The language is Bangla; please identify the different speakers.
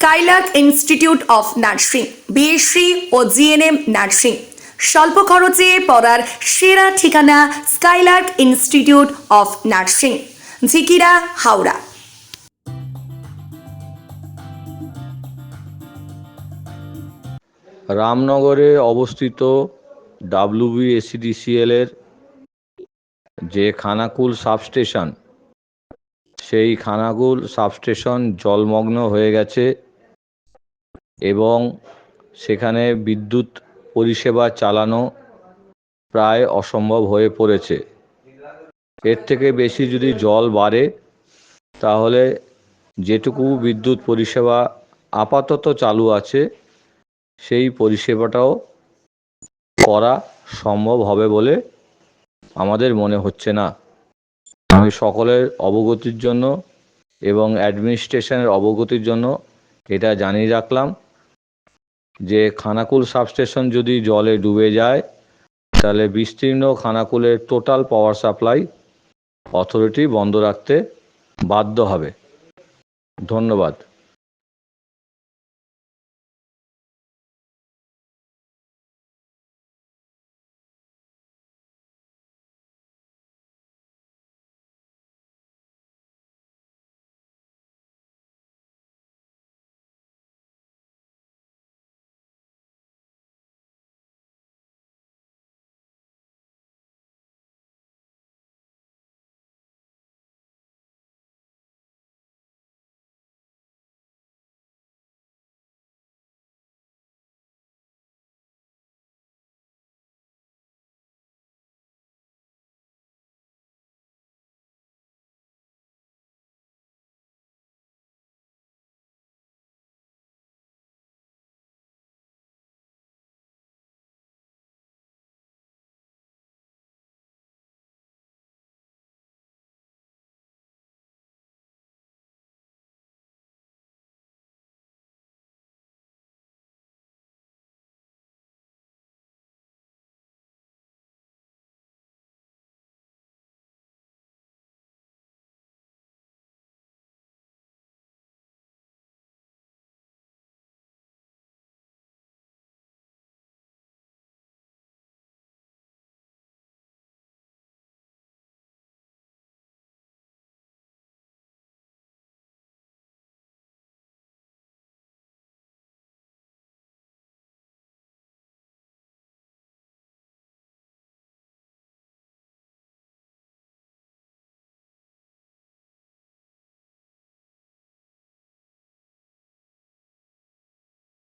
Speaker 1: Skylark institute of nursing BSc O GNM nursing স্বল্প খরচে পড়ার সেরা ঠিকানা Skylark institute of nursing Jhikira, Howrah.
Speaker 2: রামনগরে অবস্থিত ডাব্লিউবিএসিডিসিএল এর যে খানাকুল সাবস্টেশন, সেই খানাকুল সাবস্টেশন জলমগ্ন হয়ে গেছে। এবং সেখানে বিদ্যুৎ পরিষেবা চালানো প্রায় অসম্ভব হয়ে পড়েছে। এর থেকে বেশি যদি জল বাড়ে, তাহলে যেটুকু বিদ্যুৎ পরিষেবা আপাতত চালু আছে, সেই পরিষেবাটাও করা সম্ভব হবে বলে আমাদের মনে হচ্ছে না। আমি সকলের অবগতির জন্য এবং অ্যাডমিনিস্ট্রেশনের অবগতির জন্য এটা জানিয়ে রাখলাম। যে খানাকুল সাবস্টেশন যদি জলে ডুবে যায়, তাহলে বিস্তীর্ণ খানাকুলের টোটাল পাওয়ার সাপ্লাই অথরিটি বন্ধ রাখতে বাধ্য হবে। ধন্যবাদ।